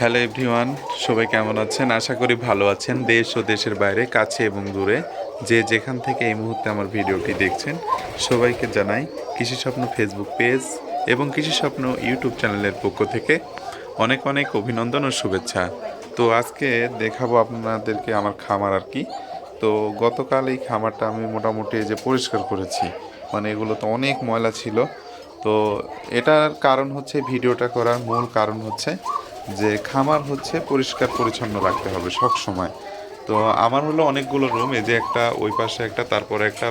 Hello everyone সবাই কেমন আছেন? আশা করি ভালো আছেন। দেশ ও দেশের বাইরে, কাছে এবং দূরে যে যেখান থেকে এই মুহূর্তে আমার ভিডিওটি দেখছেন, সবাইকে জানাই কৃষি স্বপ্ন ফেসবুক পেজ এবং কৃষি স্বপ্ন ইউটিউব চ্যানেলের পক্ষ থেকে অনেক অনেক অভিনন্দন ও শুভেচ্ছা। তো আজকে দেখাবো আপনাদেরকে আমার খামার আর কি। তো গতকাল এই খামারটা আমি মোটামুটি যে পরিষ্কার করেছি। মানে এগুলো তো অনেক ময়লা ছিল। তো এটার কারণ হচ্ছে, ভিডিওটা করার মূল কারণ হচ্ছে যে খামার হচ্ছে পরিষ্কার পরিচ্ছন্ন রাখতে হবে সব সময়। তো আমার হলো অনেকগুলো রুম এই যে একটা ওই পাশে একটা, তারপরে একটা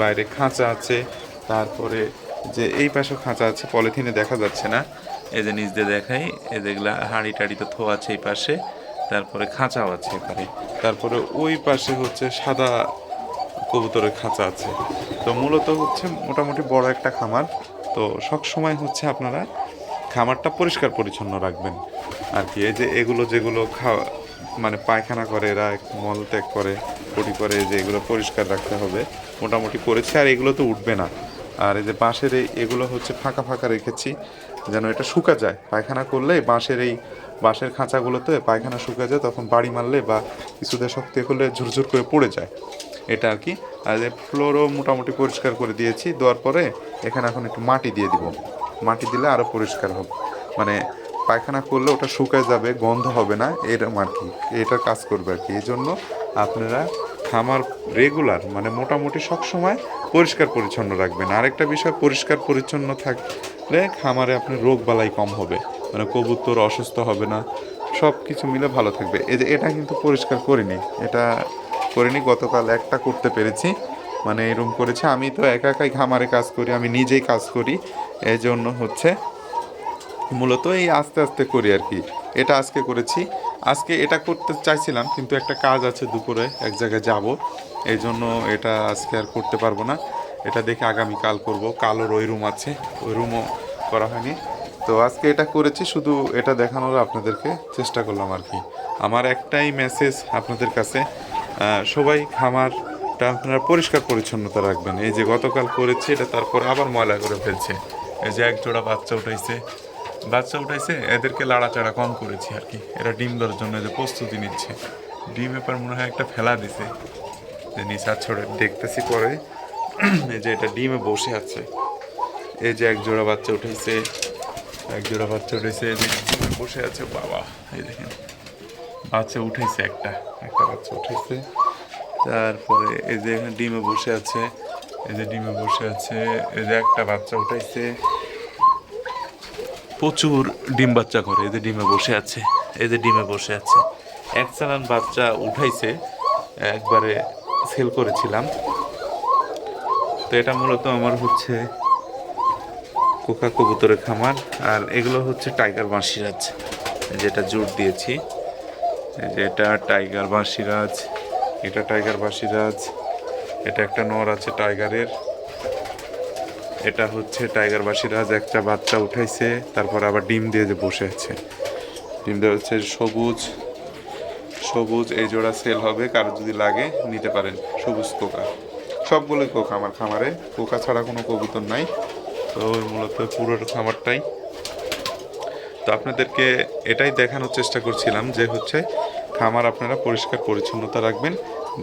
বাইরে খাঁচা আছে, তারপরে যে এই পাশে খাঁচা আছে, পলিথিনে দেখা যাচ্ছে না। এই যে নিচ দিয়ে দেখাই, এই যেগুলা হাঁড়ি টাড়ি তো থো আছে এই পাশে, তারপরে খাঁচাও আছে এখানে। তারপরে ওই পাশে হচ্ছে সাদা কবুতরের খাঁচা আছে। তো মূলত হচ্ছে মোটামুটি বড় একটা খামার। তো সব সময় হচ্ছে আপনারা খামারটা পরিষ্কার পরিচ্ছন্ন রাখবেন। আর কি, এই যে এগুলো যেগুলো খাওয়া মানে পায়খানা করে, এরা মল ত্যাগ করে, পটি করে যে এগুলো পরিষ্কার রাখতে হবে। মোটামুটি করেছি, আর এগুলো তো উঠবে না। আর এই যে বাঁশের এই, এগুলো হচ্ছে ফাঁকা ফাঁকা রেখেছি, যেন এটা শুকা যায়। পায়খানা করলে বাঁশের এই, বাঁশের খাঁচাগুলোতে পায়খানা শুকা যায়, তখন বাড়ি মারলে বা কিছুতে শক্তি করলে ঝুরঝুর করে পড়ে যায়। এটা আর কি। আর ফ্লোরও মোটামুটি পরিষ্কার করে দিয়েছি, দেওয়ার পরে এখানে এখন একটু মাটি দিয়ে দিব। মাটি দিলে আরও পরিষ্কার হবে। মানে পায়খানা করলে ওটা শুকায় যাবে, গন্ধ হবে না এরকম আর কি এটা কাজ করবে আর কি। এই জন্য আপনারা খামার রেগুলার মানে মোটামুটি সব সময় পরিষ্কার পরিচ্ছন্ন রাখবেন। আরেকটা বিষয়, পরিষ্কার পরিচ্ছন্ন থাকলে খামারে আপনার রোগ বালাই কম হবে। মানে কবুতর অসুস্থ হবে না সব কিছু মিলে ভালো থাকবে। এই যে এটা কিন্তু পরিষ্কার করিনি, এটা করিনি, গতকাল একটা করতে পেরেছি। মানে এরকম করেছে। আমি তো একা একাই খামারে কাজ করি, আমি নিজেই কাজ করি। এই জন্য হচ্ছে মূলত এই আস্তে আস্তে করি আর কি। এটা আজকে করেছি। আজকে এটা করতে চাইছিলাম, কিন্তু একটা কাজ আছে দুপুরে, এক জায়গায় যাব। এই জন্য এটা আজকে আর করতে পারব না। এটা দেখে আগামীকাল করব। কালোর ওই রুম আছে, ওই রুমও করা হয়নি। তো আজকে এটা করেছি, শুধু এটা দেখানোর আপনাদেরকে চেষ্টা করলাম আর কি। আমার একটাই মেসেজ আপনাদের কাছে সবাই সবাই খামারটা আপনারা পরিষ্কার পরিচ্ছন্নতা রাখবেন। এই যে গতকাল করেছে, এটা তারপর আবার ময়লা করে ফেলছে। এই যে এক জোড়া বাচ্চা উঠাইছে। বাচ্চা উঠাইছে, এদেরকে লাড়াচাড়া কম করেছি আর কি। এরা ডিম দেওয়ার জন্য যে প্রস্তুতি নিচ্ছে। ডিম এবার মনে হয় একটা ফেলা দিছে। যে নিচা ছড়ে, দেখতেছি পরে। এই যে এটা ডিমে বসে আছে। এই যে এক জোড়া বাচ্চা উঠেছে এক জোড়া বাচ্চা উঠেছে এই যে ডিমে বসে আছে। বাবা, এই দেখেন। বাচ্চা উঠেছে একটা একটা বাচ্চা উঠেছে তারপরে এই যে এখানে ডিমে বসে আছে, এই যে ডিমে বসে আছে, এই যে একটা বাচ্চা উঠাইছে। প্রচুর ডিম বাচ্চা করে, এই যে ডিমে বসে আছে, এই যে ডিমে বসে আছে। এক চালান বাচ্চা উঠাইছে, একবারে সেল করেছিলাম। তো এটা মূলত আমার হচ্ছে কোকা কবুতরের খামার, আর এগুলো হচ্ছে টাইগার বাঁশিরাজ, যেটা জোর দিয়েছি। যেটা টাইগার বাঁশিরাজ। এটা টাইগার বাঁশিরাজ, এটা একটা নর আছে টাইগারের। এটা হচ্ছে টাইগার বাসিরাজ একটা বাচ্চা উঠাইছে, তারপর আবার ডিম দিয়ে যে বসে আছে। ডিম দেওয়া হচ্ছে সবুজ সবুজ, এই জোড়া সেল হবে, কারও যদি লাগে নিতে পারেন। সবুজ কোকা। সবগুলোই কোকা আমার খামারে, কোকা ছাড়া কোনো কবুতর নাই। তো মূলত পুরো খামারটাই। তো আপনাদেরকে এটাই দেখানোর চেষ্টা করছিলাম যে হচ্ছে খামার আপনারা পরিষ্কার পরিচ্ছন্নতা রাখবেন।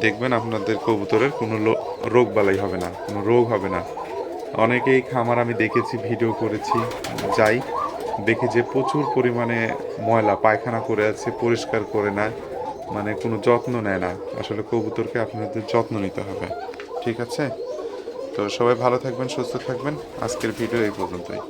দেখবেন আপনাদের কবুতরের কোনো রোগ বালাই হবে না, কোনো রোগ হবে না। অনেকেই খামার আমি দেখেছি, ভিডিও করেছি, যাই। দেখি যে প্রচুর পরিমাণে ময়লা, পায়খানা করে আছে, পরিষ্কার করে না মানে কোনো যত্ন নেয় না। আসলে কবুতরকে আপনাদের যত্ন নিতে হবে, ঠিক আছে? তো সবাই ভালো থাকবেন, সুস্থ থাকবেন। আজকের ভিডিও এই পর্যন্তই।